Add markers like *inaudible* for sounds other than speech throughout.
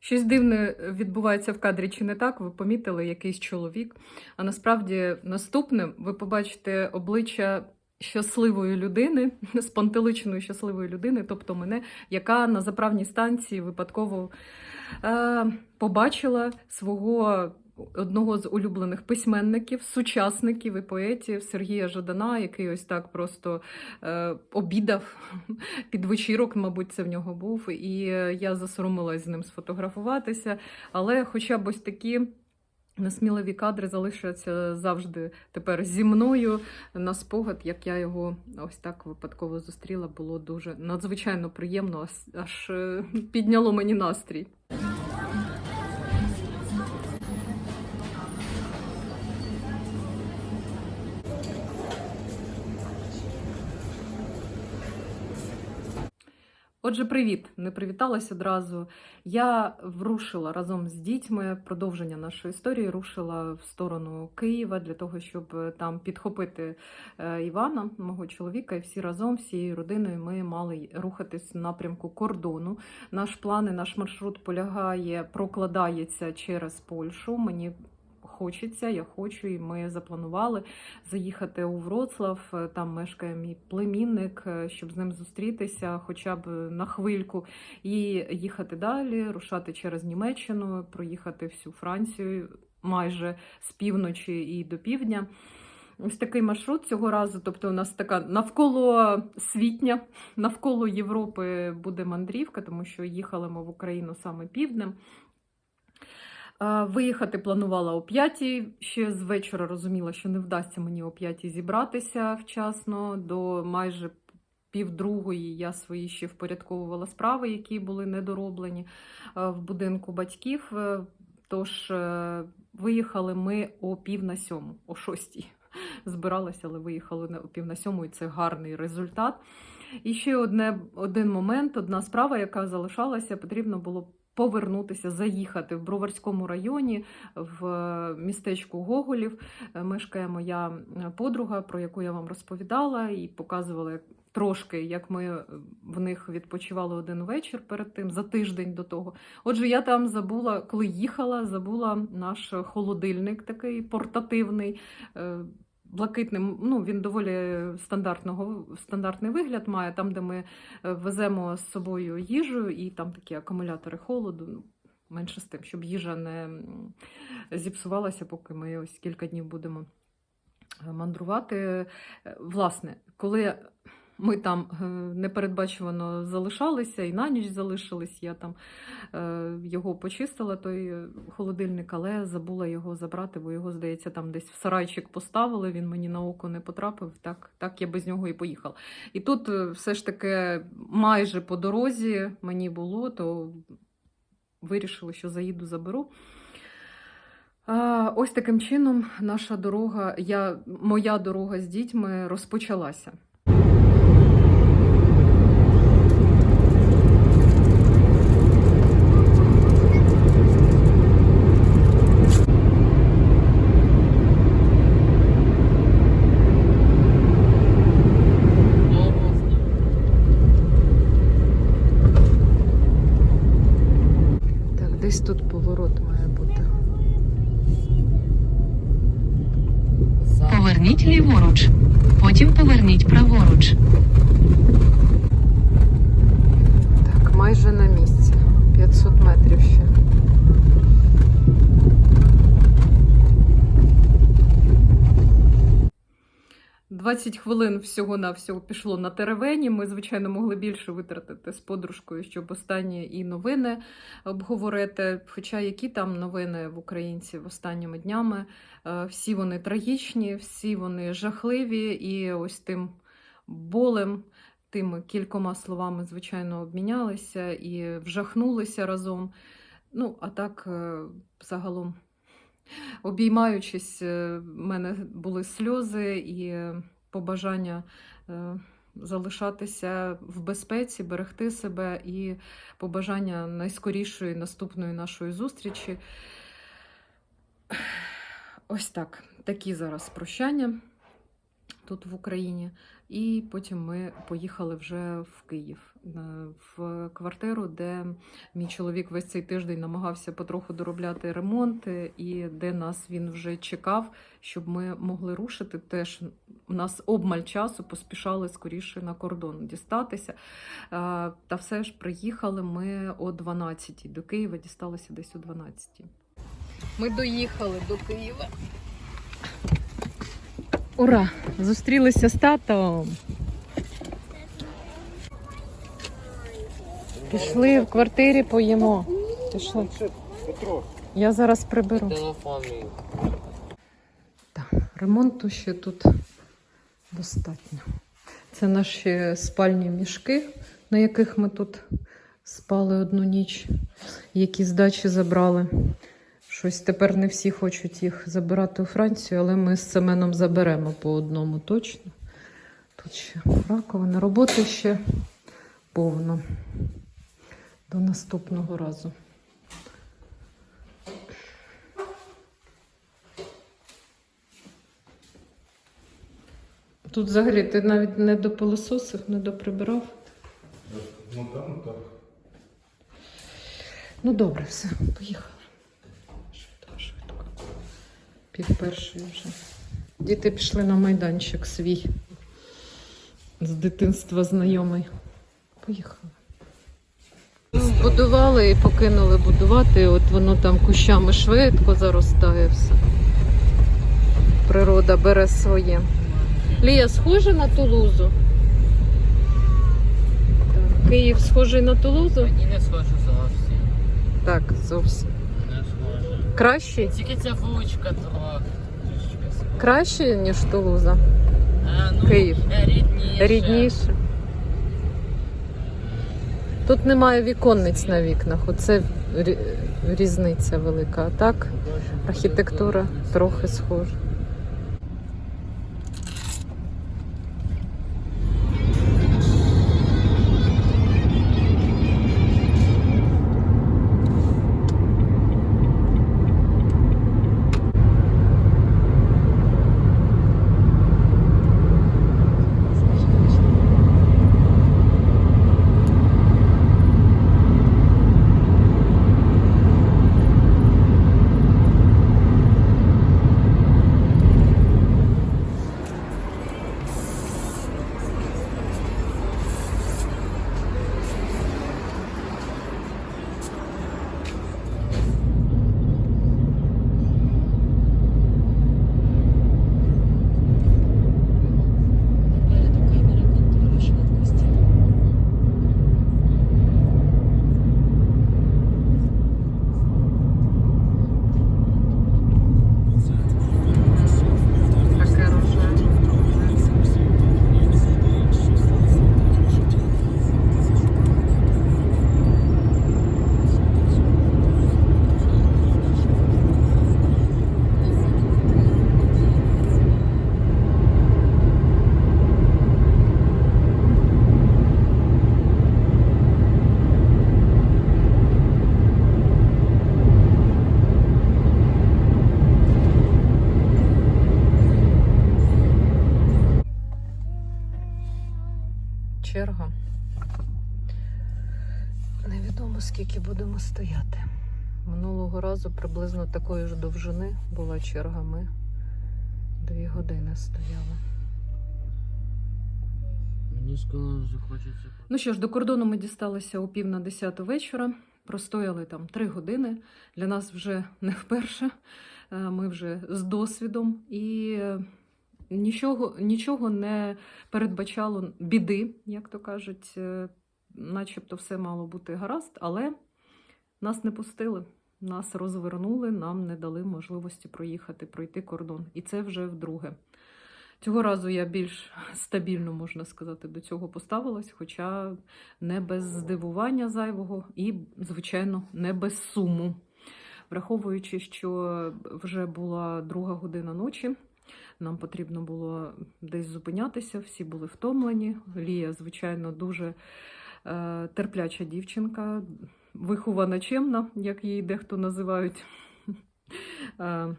Щось дивне відбувається в кадрі, чи не так? Ви помітили якийсь чоловік. А насправді наступним ви побачите обличчя щасливої людини, *laughs* спантеличеної щасливої людини, тобто мене, яка на заправній станції випадково е, побачила свого одного з улюблених письменників, сучасників і поетів Сергія Жадана, який ось так просто е, обідав *laughs* під вечірок, мабуть, це в нього був. І е, я засоромилась з ним сфотографуватися. Але хоча б ось такі. Несміливі кадри залишаться завжди тепер зі мною на спогад, як я його ось так випадково зустріла, було дуже надзвичайно приємно, аж- е, *laughs* підняло мені настрій. Отже, привіт! Не привіталась одразу. Я врушила разом з дітьми продовження нашої історії, рушила в сторону Києва для того, щоб е, там підхопити е, Івана, мого чоловіка, і всі разом, всією родиною, ми мали рухатись в напрямку кордону. Наш план і наш маршрут полягає, прокладається через Польщу. Мені хочеться, я хочу, і ми запланували заїхати у Вроцлав. Там мешкає мій племінник, е, щоб з ним зустрітися, хоча б на хвильку, і їхати далі, рушати через Німеччину, проїхати всю Францію майже з півночі і до півдня. Ось такий маршрут цього разу. Тобто, у нас така навколо світня, навколо Європи буде мандрівка, тому що їхали ми в Україну саме півднем. Виїхати планувала о п'ятій. Ще з вечора розуміла, що не вдасться мені о п'ятій зібратися вчасно. До майже півдругої я свої ще впорядковувала справи, які були недороблені е, в будинку батьків. Е, Тож е, виїхали ми о пів на сьому, о шостій. *laughs* Збиралася, але виїхали о пів на сьому, і це гарний результат. І ще одне, один момент, одна справа, яка залишалася, потрібно було повернутися, заїхати в Броварському районі в е, містечку Гоголів. Мешкає моя е, подруга, про яку я вам розповідала, і показувала трошки, як ми е, в них відпочивали один вечір перед тим, за тиждень до того. Отже, я там забула, коли їхала, забула наш холодильник такий портативний. Блакитним, ну він доволі стандартного стандартний вигляд має, там, де ми е, веземо з собою їжу, і там такі акумулятори холоду. Ну, менше з тим, щоб їжа не зіпсувалася, поки ми ось кілька днів будемо е, мандрувати. Е, Власне, коли ми там е, непередбачувано залишалися і на ніч залишились, я там е, його почистила, той е, холодильник, але забула його забрати, бо його, здається, там десь в сарайчик поставили, він мені на око не потрапив. Так, так я без нього і поїхала. І тут все ж таки майже по дорозі мені було, то вирішили, що заїду, заберу. Ось таким чином наша дорога, я, моя дорога з дітьми розпочалася. Так, десь тут поворот має бути. Поверніть ліворуч. Потім поверніть праворуч. Так, майже на місці. 500 метрів ще. Двадцять хвилин всього на всього пішло на теревені. Ми, звичайно, могли більше витратити з подружкою, щоб останні і новини обговорити. Хоча які там новини в українців останніми днями, Е, всі вони трагічні, всі вони жахливі, і ось тим болем тими кількома словами, звичайно, обмінялися і вжахнулися разом. Ну, а так, е, загалом, обіймаючись, е, в мене були сльози і побажання е, залишатися в безпеці, берегти себе і побажання найскорішої наступної нашої зустрічі. Ось так. Такі зараз прощання. тут в Україні. І потім ми поїхали вже в Київ е, в квартиру, де мій чоловік весь цей тиждень намагався потроху доробляти ремонт, і де нас він вже чекав, щоб ми могли рушити. Теж у нас обмаль часу поспішали скоріше на кордон дістатися. Е, Та все ж приїхали ми о 12 До Києва дісталися десь о 12 Ми доїхали до Києва. Ура! Зустрілися з татом. Пішли в квартирі поїмо. Пішли. Я зараз приберу. Так, ремонту ще тут достатньо. Це наші спальні мішки, на яких ми тут спали одну ніч, які з дачі забрали. Щось тепер не всі хочуть їх забирати у Францію, але ми з Семеном заберемо по одному точно. Тут ще раковина. Роботи ще повно. До наступного разу. Тут взагалі ти навіть не допилососив, не доприбирав. Ну так, ну так. Ну добре, все, поїхали. Пів першої вже. Діти пішли на майданчик свій. З дитинства знайомий. Поїхали. Будували і покинули будувати. От воно там кущами швидко заростає все. Природа бере своє. Лія схожа на Тулузу. Так. Київ схожий на Тулузу? Мені не схоже зовсім. Так, зовсім. Кращий? Тільки ця вуличка трохи. Краще, ніж Тулуза. А, ну, Київ. е, Рідніше. Рідніше. Тут немає віконниць на вікнах. Оце різниця велика. А так, архітектура трохи схожа. Стояти. Минулого разу приблизно такої ж довжини була черга. Ми дві години стояли. Мені сказали, що хочеться. Ну що ж, до кордону ми дісталися о пів на десяту вечора. Простояли там три години. Для нас вже не вперше. Е, Ми вже з досвідом і е, нічого, нічого не передбачало біди, як то кажуть. Е, Начебто все мало бути гаразд, але нас не пустили. Нас розвернули, нам не дали можливості проїхати, пройти кордон. І це вже вдруге. Цього разу я більш стабільно, можна сказати, до цього поставилась, хоча не без здивування зайвого і, звичайно, не без суму. Враховуючи, що вже була друга година ночі, нам потрібно було десь зупинятися, всі були втомлені. Лія, звичайно, дуже е, терпляча дівчинка, вихована чемна, як її дехто називають. *laughs* Е,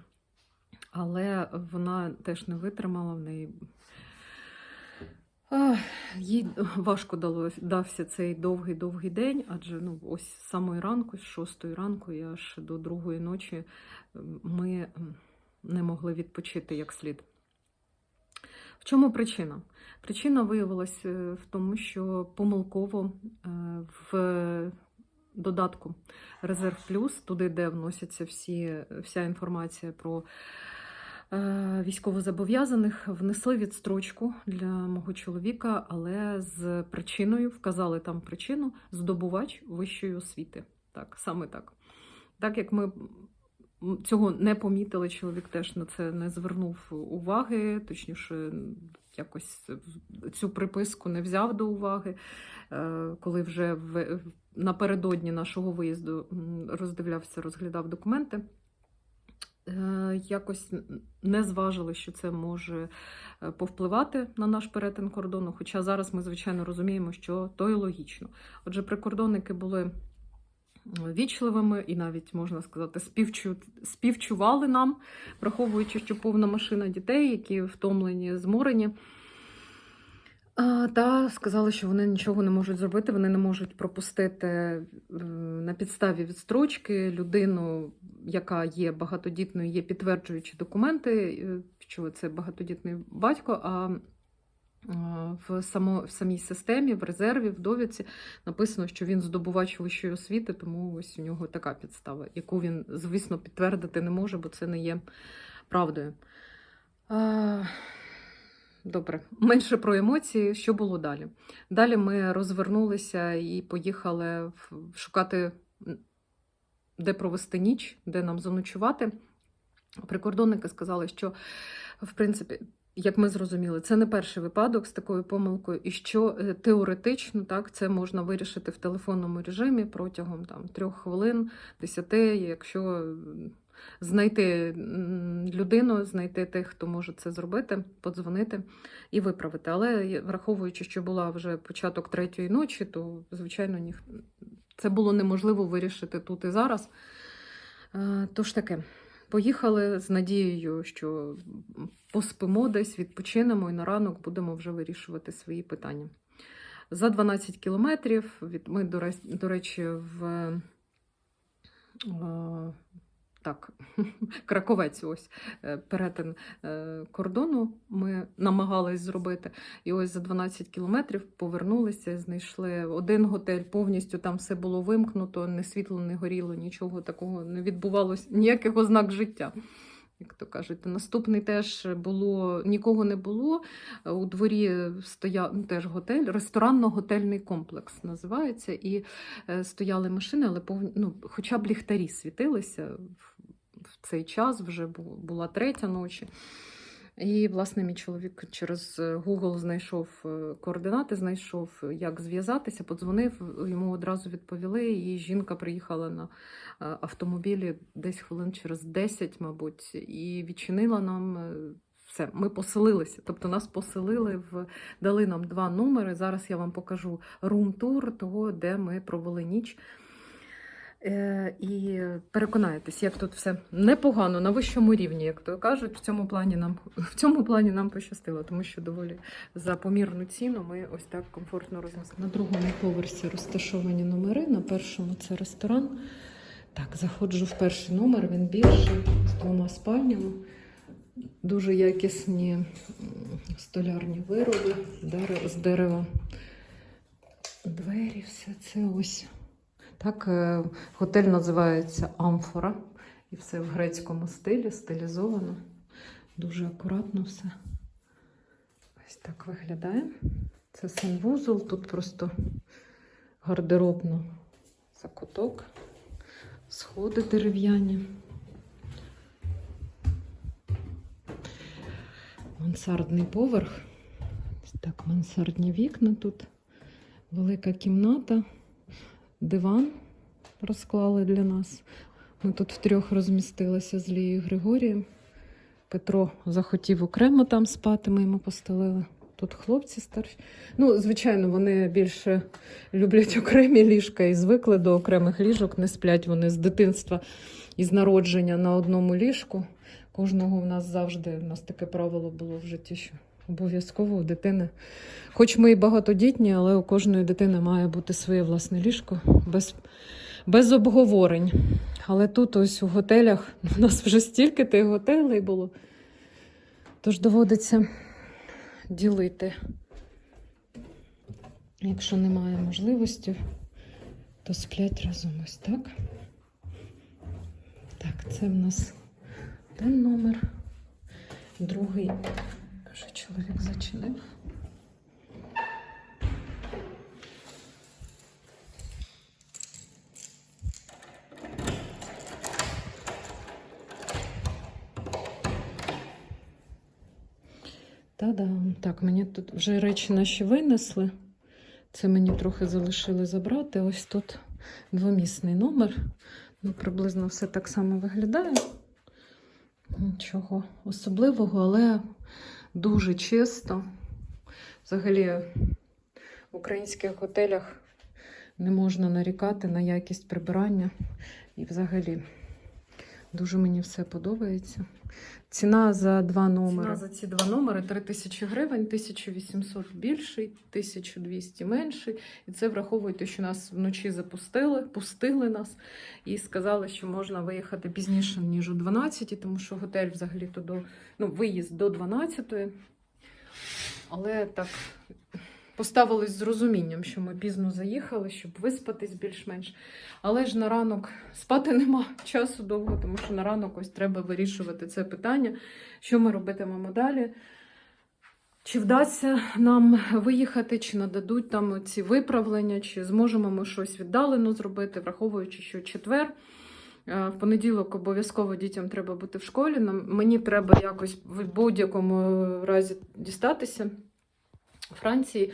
але вона теж не витримала в неї Їй важко дався цей довгий-довгий день, адже ну, ось з самої ранку, з шостої ранку і аж до другої ночі ми не могли відпочити як слід. В чому причина? Причина виявилася в тому, що помилково е, в додатку Резерв Плюс, туди, де вносяться всі, вся інформація про е, військовозобов'язаних, внесли відстрочку для мого чоловіка, але з причиною, вказали там причину здобувач вищої освіти. Так, саме так. Так як ми цього не помітили, чоловік теж на це не звернув уваги, точніше, якось цю приписку не взяв до уваги, е, коли вже напередодні нашого виїзду роздивлявся, розглядав документи. Е, Якось не зважили, що це може е, повпливати на наш перетин кордону. Хоча зараз ми, звичайно, розуміємо, що то і логічно. Отже, прикордонники були вічливими і навіть можна сказати, співчу... співчували нам, враховуючи, що повна машина дітей, які втомлені, зморені. А, Та сказали, що вони нічого не можуть зробити, вони не можуть пропустити е, на підставі відстрочки людину, яка є багатодітною, є підтверджуючі документи, е, що це багатодітний батько. А а, в, само, в самій системі, в резерві, в довідці написано, що він здобувач вищої освіти, тому ось у нього така підстава, яку він, звісно, підтвердити не може, бо це не є правдою. Добре, менше про емоції. Що було далі? Далі ми розвернулися і поїхали шукати, де провести ніч, де нам заночувати. Прикордонники сказали, що, в принципі, як ми зрозуміли, це не перший випадок з такою помилкою, і що е, теоретично так, це можна вирішити в телефонному режимі протягом там, трьох хвилин, десяти, якщо знайти людину, знайти тих, хто може це зробити, подзвонити і виправити. Але враховуючи, що була вже початок третьої ночі, то звичайно ніх... це було неможливо вирішити тут і зараз. Е, Тож таке. Поїхали з надією, що поспимо десь, відпочинемо і на ранок будемо вже вирішувати свої питання. За 12 кілометрів ми, до речі, в е, так, *laughs* Краковець, ось е, перетин е, кордону ми намагались зробити. І ось за 12 кілометрів повернулися, знайшли один готель, повністю там все було вимкнуто, не світло не горіло, нічого такого не відбувалося, ніяких ознак життя. Як то кажуть, наступний теж було нікого не було. У дворі стояв ну, теж готель, ресторанно-готельний комплекс називається. І е, стояли машини, але повні, ну, хоча б ліхтарі світилися в цей час, вже була третя ночі. І, власне, мій чоловік через е, Google знайшов е, координати, знайшов, як зв'язатися, подзвонив, йому одразу відповіли, і жінка приїхала на е, автомобілі десь хвилин через 10, мабуть, і відчинила нам. е, Все, ми поселилися. Тобто нас поселили в дали нам два номери. Зараз я вам покажу рум-тур того, де ми провели ніч. Е, І переконаєтесь, як тут все непогано, на вищому рівні, як то кажуть. В цьому плані нам *laughs* в цьому плані нам пощастило, тому що доволі за помірну ціну ми ось так комфортно розмістили. На другому поверсі розташовані номери. На першому це ресторан. Так, заходжу в перший номер, він більший, з двома спальнями. Дуже якісні столярні вироби з дерева. Двері, все це ось. Так, е, готель називається Амфора. І все в грецькому стилі, стилізовано. Дуже акуратно все. Ось так виглядає. Це санвузол, тут просто гардеробно закуток, сходи дерев'яні. Мансардний поверх. Ось так, мансардні вікна тут. Велика кімната, диван розклали для нас. Ми тут втрьох розмістилися з Лією Григорієм. Петро захотів окремо там спати, ми йому постелили. Тут хлопці старші. Ну, звичайно, вони більше люблять *laughs* окремі ліжка і звикли до окремих ліжок. Не сплять вони з дитинства і з народження на одному ліжку. Кожного в нас завжди, у нас таке правило було в житті, що Обов'язково у дитини. Хоч ми і багатодітні, але у кожної дитини має бути своє власне ліжко без, без обговорень. Але тут, ось у готелях, *laughs* у нас вже стільки тих готелей було. Тож доводиться ділити. Якщо немає можливості, то сплять разом ось так. Так, це в нас один номер, другий вже чоловік зачинив. Та-дам. Так, мені тут вже речі наші винесли. Це мені трохи залишили забрати. Ось тут двомісний номер. Ну, приблизно все так само виглядає. Нічого особливого, але дуже чисто. Взагалі, в українських готелях не можна нарікати на якість прибирання. І взагалі дуже мені все подобається. Ціна за два номери. Ціна за ці два номери 3 тисячі гривень, 1800 більший, 1200 менший. І це враховуйте, що нас вночі запустили, пустили нас і сказали, що можна виїхати пізніше, ніж о 12, тому що готель взагалі то до ну, виїзд до 12. Але так поставились з розумінням, що ми пізно заїхали, щоб виспатись більш-менш. Але ж на ранок спати нема часу довго, тому що на ранок ось треба вирішувати це питання, що ми робитимемо далі. Чи вдасться нам виїхати, чи нададуть там ці виправлення, чи зможемо ми щось віддалено зробити, враховуючи, що четвер. е, В понеділок обов'язково дітям треба бути в школі. Мені треба якось в будь-якому разі дістатися Франції.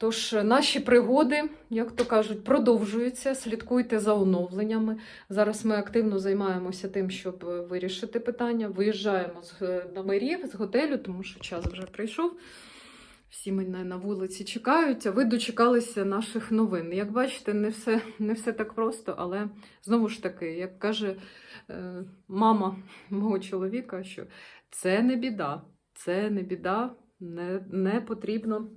Тож наші пригоди, як то кажуть, продовжуються. Слідкуйте за оновленнями. Зараз ми активно займаємося тим, щоб вирішити питання. Виїжджаємо з е, номерів, з готелю, тому що час вже прийшов. Всі мене на вулиці чекають, а ви дочекалися наших новин. Як бачите, не все, не все так просто, але знову ж таки, як каже е, мама мого чоловіка, що це не біда, це не біда, не, не потрібно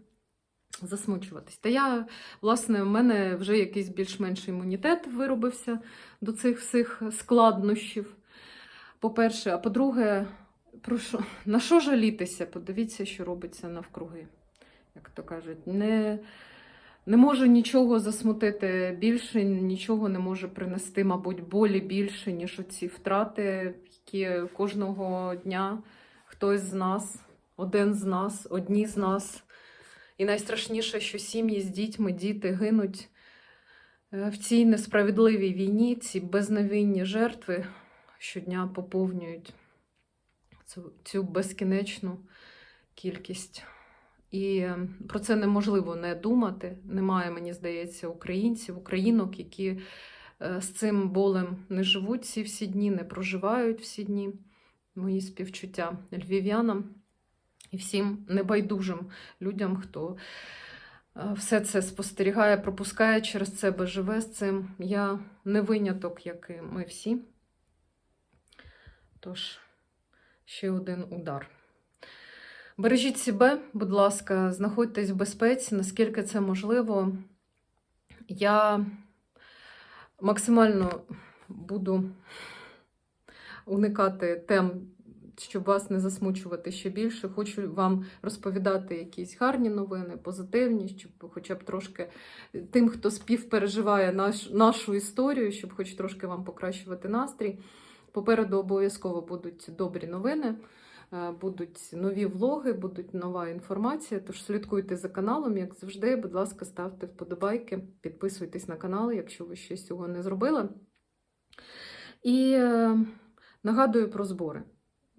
засмучуватись. Та я, власне, в мене вже якийсь більш-менш імунітет виробився до цих всіх складнощів. По-перше, а по-друге, про що, на що жалітися? Подивіться, що робиться навкруги. Як то кажуть, не, не може нічого засмутити більше, нічого не може принести, мабуть, болі більше, ніж оці втрати, які кожного дня хтось з нас, один з нас, одні з нас. І найстрашніше, що сім'ї з дітьми, діти гинуть е, в цій несправедливій війні, ці безневинні жертви щодня поповнюють цю, цю безкінечну кількість. І е, про це неможливо не думати. Немає, мені здається, українців, українок, які е, з цим болем не живуть ці всі дні, не проживають всі дні. Мої співчуття львів'янам і всім небайдужим людям, хто е, все це спостерігає, пропускає через себе, живе з цим. Я не виняток, як і ми всі. Тож, ще один удар. Бережіть себе, будь ласка, знаходьтесь в безпеці, наскільки це можливо. Я максимально буду уникати тем, щоб вас не засмучувати ще більше. Хочу вам розповідати якісь гарні новини, позитивні, щоб хоча б трошки тим, хто співпереживає наш, нашу історію, щоб хоч трошки вам покращувати настрій. Попереду обов'язково будуть добрі новини. Е, Будуть нові влоги, будуть нова інформація. Тож слідкуйте за каналом, як завжди. Будь ласка, ставте вподобайки, підписуйтесь на канал, якщо ви ще цього не зробили. І е, нагадую про збори.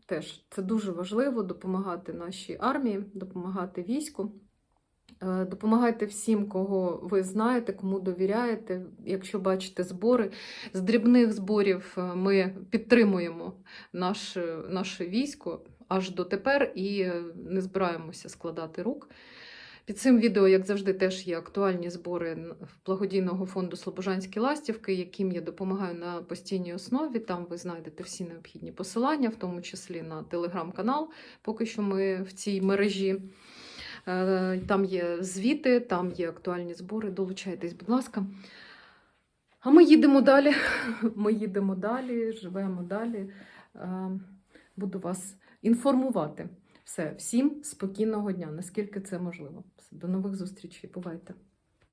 Теж це дуже важливо допомагати нашій армії, допомагати війську. Е, Допомагайте всім, кого ви знаєте, кому довіряєте. Якщо бачите збори, з дрібних зборів е, ми підтримуємо наше, наше військо аж дотепер і е, не збираємося складати рук. Під цим відео, як завжди, теж є актуальні збори благодійного фонду Слобожанські ластівки, яким я допомагаю на постійній основі. Там ви знайдете всі необхідні посилання, в тому числі на телеграм-канал. Поки що ми в цій мережі. Е, Там є звіти, там є актуальні збори. Долучайтесь, будь ласка. А ми їдемо далі. *laughs* Ми їдемо далі, живемо далі. Е, Буду вас інформувати. Все, всім спокійного дня, наскільки це можливо. До нових зустрічей. Бувайте.